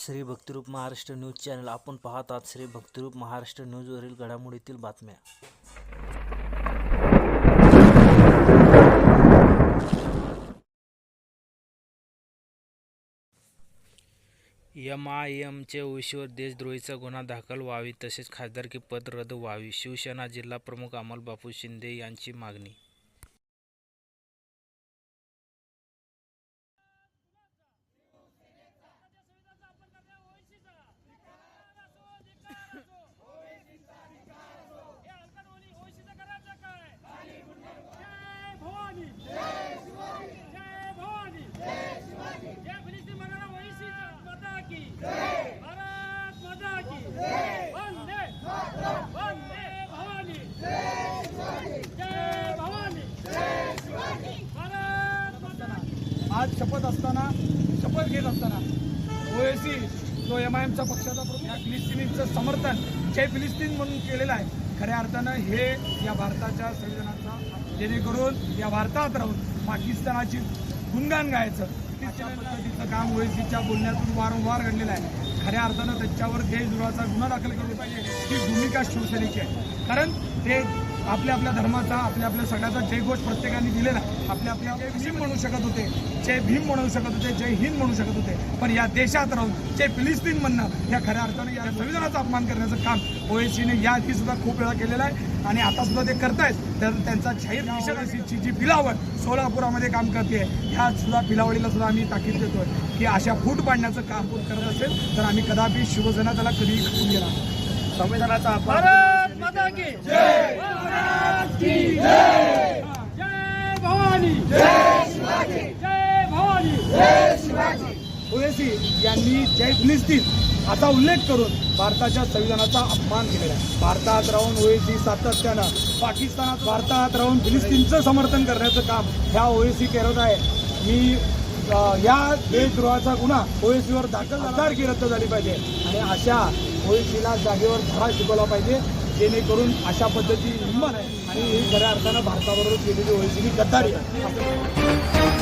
Shri Bhaktirup Maharashtra news channel. आपण पाहत आहात श्री भक्तिरूप महाराष्ट्र न्यूजवरील घडामोडीतील बातम्या. एम आय एमच्या ओशीवर देशद्रोहीचा गुन्हा दाखल व्हावी तसेच खासदारकी पद रद्द व्हावी शिवसेना जिल्हा प्रमुख अमल बापू शिंदे यांची मागणी जय भवानी जय भवानी जय फिलिस्तीन मराठा वैशीचा माता की भारत माता की वंदे वंदे भवानी जय भवानी भारत माता की आज शपथ असताना शपथ घेत असताना ओएसी जो एम आय एमचा पक्षाचा प्रमुख या फिलिस्तिनीचं समर्थन जय फिलिस्तीन म्हणून केलेलं आहे खऱ्या अर्थानं हे या भारताच्या संविधानाचा जेणेकरून या भारतात राहून पाकिस्तानाची गुणगान गायचं अशा पद्धतीचं काम ओएसीच्या बोलण्यातून वारंवार घडलेलं आहे. खऱ्या अर्थानं त्याच्यावर देशद्रोहाचा गुन्हा दाखल केला पाहिजे ही भूमिका शिवसेनेची आहे. कारण ते आपल्या आपल्या धर्माचा आपल्या आपल्या सगळ्याचा जयघोष प्रत्येकाने दिलेला. आपल्या आपल्या जय भीम म्हणू शकत होते. जय भीम म्हणू शकत होते जय हिंद म्हणू शकत होते. पण या देशात राहून जय फिलिस्तीन म्हणणं या खऱ्या अर्थानं या संविधानाचा अपमान करण्याचं काम ओएसीने या आधी सुद्धा खूप वेळा केलेलं आहे. आणि आता सुद्धा ते करतायत. तर त्यांचा जाहीर निषेधाची जी पिलावळ सोलापुरामध्ये काम करते. ह्या सुद्धा पिलावळीला सुद्धा आम्ही ताकीद देतोय की अशा फूट पाडण्याचं काम कोण करत असेल तर आम्ही कदापि शिवसेना त्याला कधीही खपून नाही. संविधानाचा अपमान माता की जय। की जय। जय भवानी। जय शिवाजी। जय भवानी। ओएसी यांनी जय फिलिस्तीन असा उल्लेख करून भारताच्या संविधानाचा अपमान केलेला आहे. भारतात राहून ओएसी सातत्यानं पाकिस्तानात भारतात राहून फिलिस्तीनचं समर्थन करण्याचं काम ह्या ओएसी करत आहे. मी या देशद्रोहाचा गुन्हा ओएसीवर दाखल आधारकी रद्द झाली पाहिजे. आणि अशा ओएसीला जागेवर धडा शिकवला पाहिजे. जेणेकरून अशा पद्धती हिंमत आहे आणि ही खऱ्या अर्थानं भारताबरोबर केलेली ओएसीनी गद्दारी आहे.